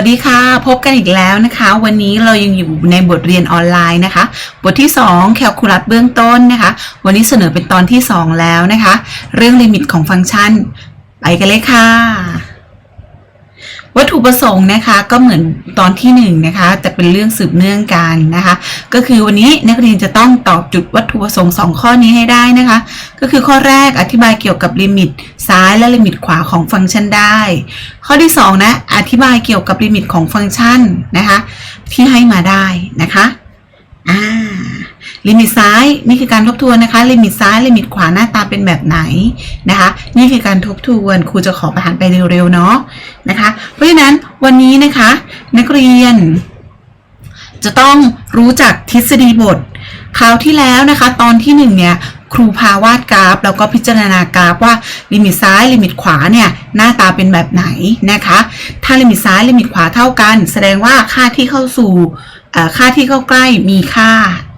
วัสดีค่ะ พบกันอีกแล้วนะคะ วันนี้เรายังอยู่ในบทเรียนออนไลน์นะคะ บทที่ 2 แคลคูลัสเบื้องต้นนะคะ วันนี้เสนอเป็นตอนที่ 2 แล้วนะคะ เรื่องลิมิตของฟังก์ชัน ไปกันเลยค่ะ ถุประสงค์นะคะก็เหมือนตอนที่หนึ่งนะคะแต่เป็นเรื่องสืบเนื่องกันนะคะ ก็คือวันนี้นักเรียนจะต้องตอบจุดวัตถุประสงค์ 2 ข้อนี้ให้ได้นะคะ ก็คือข้อแรกอธิบายเกี่ยวกับลิมิตซ้ายและลิมิตขวาของฟังก์ชันได้ ข้อที่2นะอธิบายเกี่ยวกับลิมิตของฟังก์ชันนะคะที่ให้มาได้นะคะอ่า ลิมิตซ้ายนี่คือการทบทวนนะคะ ลิมิตซ้าย ลิมิตขวาหน้าตาเป็นแบบไหนนะคะ นี่คือการทบทวนครูจะขอประหารไปเร็วๆเนาะนะคะ เพราะฉะนั้นวันนี้นะคะ นักเรียน จะต้องรู้จักทฤษฎีบท คราวที่แล้วนะคะ ตอนที่หนึ่งเนี่ยครูพาวาดกราฟ แล้วก็พิจารณากราฟว่าลิมิตซ้ายลิมิตขวาเนี่ยหน้าตาเป็นแบบไหนนะคะ ถ้าลิมิตซ้ายลิมิตขวาเท่ากัน แสดงว่าค่าที่เข้าสู่ ค่าที่เข้าใกล้มีค่า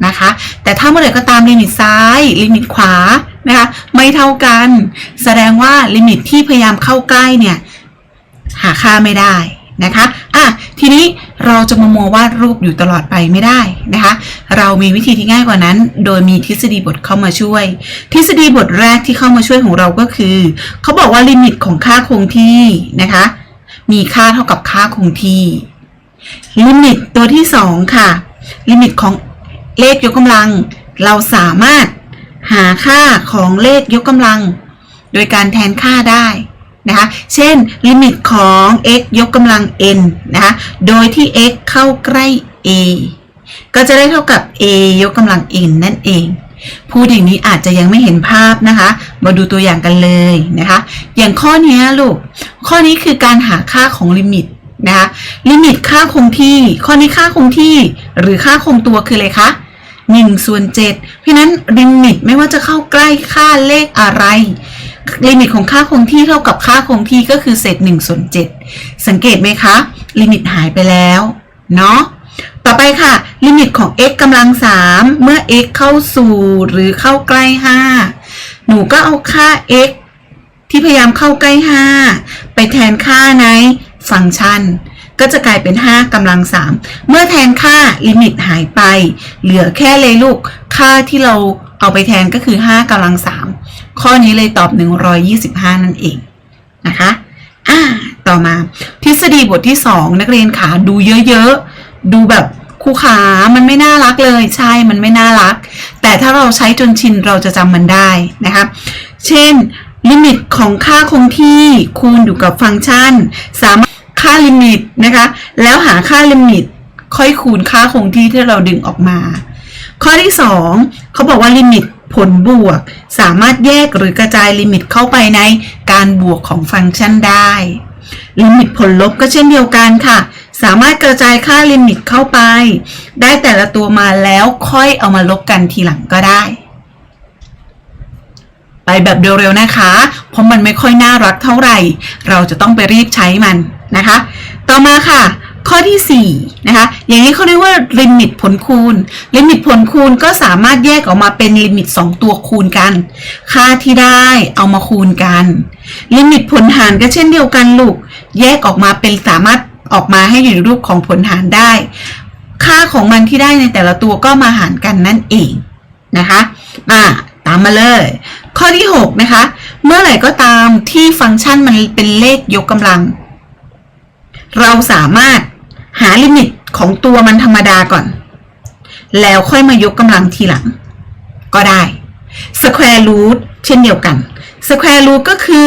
นะคะ แต่ถ้าเมื่อไหร่ก็ตามลิมิตซ้ายลิมิตขวานะคะไม่เท่ากัน แสดงว่าลิมิตที่พยายามเข้าใกล้เนี่ยหาค่าไม่ได้นะคะอะทีนี้เราจะมามัววาดรูปอยู่ตลอดไปไม่ได้นะคะ เรามีวิธีที่ง่ายกว่านั้น โดยมีทฤษฎีบทเข้ามาช่วย ทฤษฎีบทแรกที่เข้ามาช่วยของเราก็คือเขาบอกว่าลิมิตของค่าคงที่นะคะ มีค่าเท่ากับค่าคงที่ ลิมิตตัวที่สองค่ะ ลิมิตของเลขยกกำลัง เราสามารถหาค่าของเลขยกกำลัง โดยการแทนค่าได้นะคะ เช่น ลิมิตของ x ยกกำลัง n นะคะ โดยที่ x เข้าใกล้ a ก็จะได้เท่ากับ a ยกกำลัง n นั่นเอง พูดอย่างนี้อาจจะยังไม่เห็นภาพนะคะ มาดูตัวอย่างกันเลยนะคะ อย่างข้อนี้ลูก ข้อนี้คือการหาค่าของลิมิต นะคะลิมิตค่าคงที่ ข้อนี้ค่าคงที่หรือค่าคงตัวคืออะไรคะ1ส่วน7เพราะฉะนั้นลิมิตไม่ว่าจะเข้าใกล้ค่าเลขอะไร ลิมิตของค่าคงที่เท่ากับค่าคงที่ก็คือเศษ1ส่วน7สังเกตไหมคะ ลิมิตหายไปแล้วเนาะต่อไปค่ะ ลิมิตของ x กำลัง 3 เมื่อ x เข้าสู่หรือเข้าใกล้ 5 หนูก็เอาค่า x ที่พยายามเข้าใกล้ 5 ไปแทนค่าใน ฟังก์ชัน ก็จะกลายเป็น 5กำลัง 3 เมื่อแทนค่าลิมิตหายไป เหลือแค่เลยลูก ค่าที่เราเอาไปแทนก็คือ 5กำลัง 3 ข้อนี้เลยตอบ 125 นั่นเองนะคะอ่าต่อมาทฤษฎีบทที่ 2 นักเรียนขาดูเยอะๆ ดูแบบครูขามันไม่น่ารักเลย ใช่มันไม่น่ารัก แต่ถ้าเราใช้จนชินเราจะจำมันได้นะคะเช่นลิมิตของค่าคงที่คูณอยู่กับฟังก์ชัน สามารถาลิมิตนะคะ แล้วหาค่าลิมิต ค่อยคูณค่าคงที่ที่เราดึงออกมา ข้อที่ 2เขาบอกว่าลิมิตผลบวก สามารถแยกหรือกระจายลิมิตเข้าไปในการบวกของฟังก์ชันได้ ลิมิตผลลบก็เช่นเดียวกันค่ะ สามารถกระจายค่าลิมิตเข้าไป ได้แต่ละตัวมาแล้วค่อยเอามาลบกันทีหลังก็ได้ ไปแบบเร็วๆนะคะ เพราะมันไม่ค่อยน่ารักเท่าไหร่ เราจะต้องไปรีบใช้มัน นะคะ ต่อมาค่ะ ข้อที่4นะคะ อย่างนี้เขาเรียกว่าลิมิตผลคูณ ลิมิตผลคูณก็สามารถแยกออกมาเป็นลิมิต 2 ตัวคูณกัน ค่าที่ได้เอามาคูณกัน ลิมิตผลหารก็เช่นเดียวกันลูก แยกออกมาเป็นสามารถออกมาให้อยู่ในรูปของผลหารได้ ค่าของมันที่ได้ในแต่ละตัวก็มาหารกันนั่นเองนะคะมาตามมาเลย ข้อที่ 6 นะคะ เมื่อไหร่ก็ตามที่ฟังก์ชันมันเป็นเลขยกกำลัง เราสามารถหาลิมิตของตัวมันธรรมดาก่อน แล้วค่อยมายกกำลังทีหลัง ก็ได้ square root เช่นเดียวกัน square root ก็คือ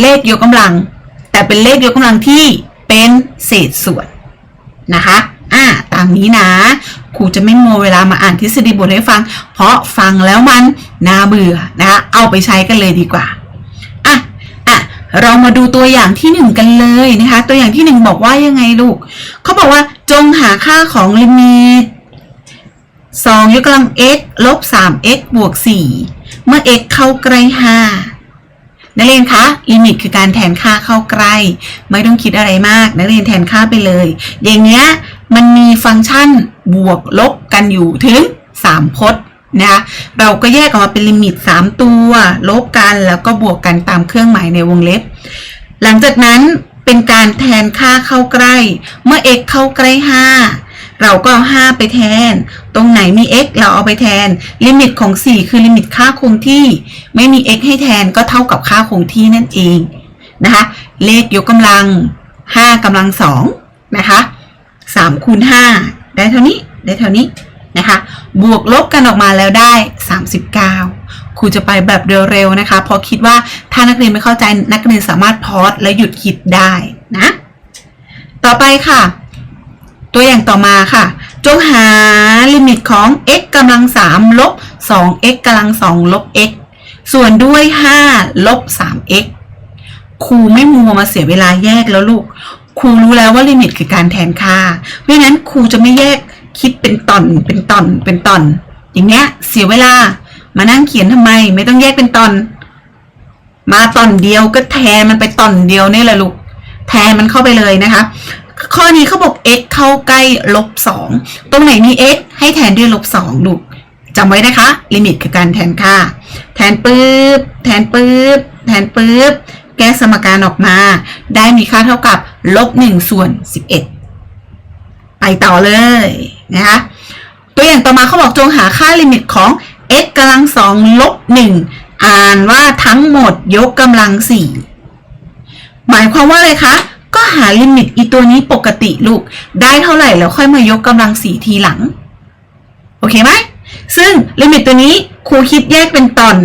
เลขยกกำลัง แต่เป็นเลขยกกำลังที่เป็นเศษส่วน นะคะอ่าตามนี้นะครูจะไม่โมเวลามาอ่านทฤษฎีบทให้ฟัง เพราะฟังแล้วมันน่าเบื่อนะคะเอาไปใช้กันเลยดีกว่า เรามาดูตัวอย่างที่หนึ่งกันเลยนะคะ ตัวอย่างที่หนึ่งบอกว่ายังไงลูกเขาบอกว่าจงหาค่าของลิมิต2ยกกำลัง x ลบ 3x บวก4เมื่อ x เข้าใกล้5นักเรียนคะลิมิตคือการแทนค่าเข้าใกล้ ไม่ต้องคิดอะไรมากนักเรียนแทนค่าไปเลย อย่างเงี้ยมันมีฟังก์ชันบวกลบกันอยู่ถึง3พจน์ นะเราก็แยกออกมาเป็นลิมิต 3 ตัว ลบกันแล้วก็บวกกันตามเครื่องหมายในวงเล็บ หลังจากนั้นเป็นการแทนค่าเข้าใกล้ เมื่อ x เข้าใกล้ 5 เราก็เอา5ไปแทน ตรงไหนมี x เราเอาไปแทน ลิมิตของ 4 คือลิมิตค่าคงที่ ไม่มี x ให้แทนก็เท่ากับค่าคงที่นั่นเองนะคะ เลขยกกำลัง 5กำลัง2นะคะ3คูณ5ได้เท่านี้ ได้เท่านี้ นะคะ บวกลบกันออกมาแล้วได้ 39 ครูจะไปแบบเร็วๆนะคะ เพราะคิดว่าถ้านักเรียนไม่เข้าใจนักเรียนสามารถพอสและหยุดคิดได้นะ ต่อไปค่ะ ตัวอย่างต่อมาค่ะ จงหาลิมิตของ x กำลัง3ลบ 2x กำลัง2ลบ x ส่วนด้วย 5 ลบ 3x ครูไม่มัวมาเสียเวลาแยกแล้วลูก ครูรู้แล้วว่าลิมิตคือการแทนค่า เพราะฉะนั้นครูจะไม่แยก คิดเป็นตอนเป็นตอนเป็นตอน อย่างเงี้ย เสียเวลา มานั่งเขียนทำไม ไม่ต้องแยกเป็นตอน มาตอนเดียวก็แทนมันไปตอนเดียวนี่แหละลูก แทนมันเข้าไปเลยนะคะ ข้อนี้เขาบอก x เข้าใกล้ลบสองตรงไหนมี x ให้แทนด้วยลบสองลูกจำไว้นะคะ ลิมิตคือการแทนค่า แทนปุ๊บ แทนปุ๊บ แทนปุ๊บ แก้สมการออกมา ได้มีค่าเท่ากับลบหนึ่งส่วนสิบเอ็ดไปต่อเลย นะคะตัวอย่างต่อมาเขาบอกจงหาค่าลิมิตของ x กำลังสองลบหนึ่งอ่านว่าทั้งหมดยกกำลังสี่หมายความว่าอะไรคะ ก็หาลิมิตอีตัวนี้ปกติลูก ได้เท่าไหร่แล้วค่อยมายกกำลังสี่ทีหลัง โอเคไหมซึ่งลิมิตตัวนี้ครูคิดแยกเป็นตอน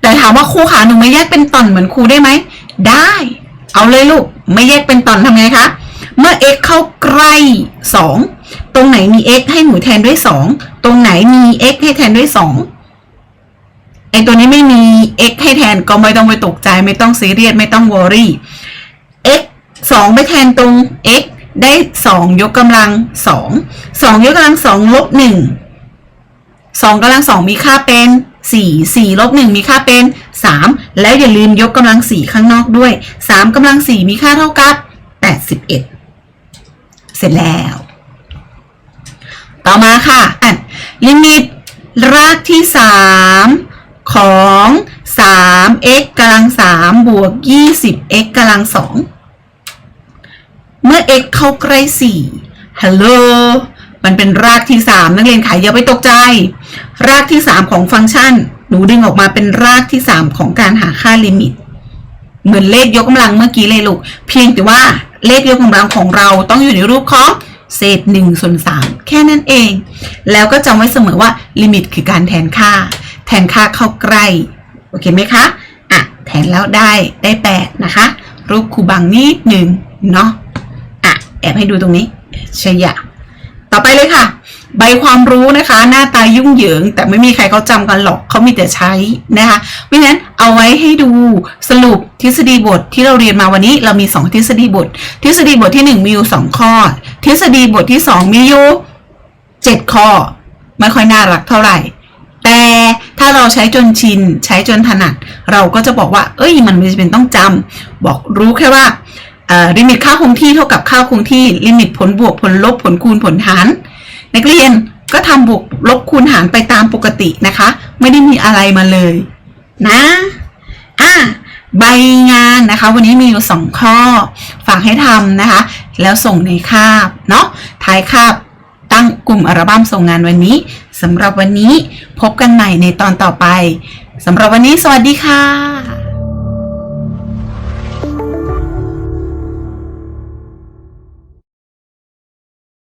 แต่ถามว่าครูขาหนูไม่แยกเป็นตอนเหมือนครูได้ไหม ได้ เอาเลยลูก ไม่แยกเป็นตอนทำไงคะ เมื่อ x เข้าใกล้2 ตรงไหนมี x ให้หนูแทนด้วย 2 ตรงไหนมี x ให้แทนด้วย 2 ไอตัวนี้ไม่มี x ให้แทนก็ไม่ต้องไปตกใจ ไม่ต้องซีเรียสไม่ต้องวอรี่ x 2 ไปแทนตรง x ได้ 2 ยกกำลัง 2 2 ยกกำลัง 2 ลบ 1 2กำลัง 2 มีค่าเป็น 4 4 ลบ 1 มีค่าเป็น 3 แล้วอย่าลืมยกกำลัง 4 ข้างนอกด้วย 3กำลัง 4 มีค่าเท่ากับ 81 เสร็จแล้ว ต่อมาค่ะ ลิมิตรากที่ 3 ของ 3x กำลัง 3 บวก 20x กำลัง 2 เมื่อ x เข้าใกล้ 4 ฮัลโหล มันเป็นรากที่ 3 นักเรียนขายอย่าไปตกใจ รากที่ 3 ของฟังก์ชัน หนูดึงออกมาเป็นรากที่ 3 ของการหาค่าลิมิต เหมือนเลขยกกำลังเมื่อกี้เลยลูก เพียงแต่ว่าเลขยกกำลังของเราต้องอยู่ในรูปของ เศษ1ส่วน3แค่นั้นเอง แล้วก็จำไว้เสมอว่าลิมิตคือการแทนค่า แทนค่าเข้าใกล้ โอเคไหมคะอะแทนแล้วได้ได้ 8 นะคะ รูปคูบังนิดหนึ่งเนาะอะแอบให้ดูตรงนี้ชยะ ต่อไปเลยค่ะ ใบความรู้นะคะ หน้าตายุ่งเหยิง แต่ไม่มีใครเขาจำกันหรอกเขามีแต่ใช้นะคะเพราะฉะนั้นเอาไว้ให้ดูสรุปทฤษฎีบทที่เราเรียนมาวันนี้เรามี 2 ทฤษฎีบท ทฤษฎีบทที่ 1 มีอยู่ 2 ข้อ ทฤษฎีบทที่ 2 มีอยู่7ข้อ ไม่ค่อยน่ารักเท่าไหร่ แต่ถ้าเราใช้จนชิน ใช้จนถนัด เราก็จะบอกว่า เอ้ยมันไม่จำเป็นต้องจำบอกรู้แค่ว่าลิมิตค่าคงที่เท่ากับค่าคงที่ลิมิตผลบวกผลลบผลคูณผลหาร นักเรียนก็ทำบวกลบคูณหารไปตามปกตินะคะ ไม่ได้มีอะไรมาเลย นะอะใบงานนะคะ วันนี้มีอยู่สองข้อ ฝากให้ทำนะคะ แล้วส่งในคาบเนาะท้ายคาบตั้งกลุ่มอัลบั้มส่งงานวันนี้สำหรับวันนี้พบกันใหม่ในตอนต่อไปสำหรับวันนี้สวัสดีค่ะ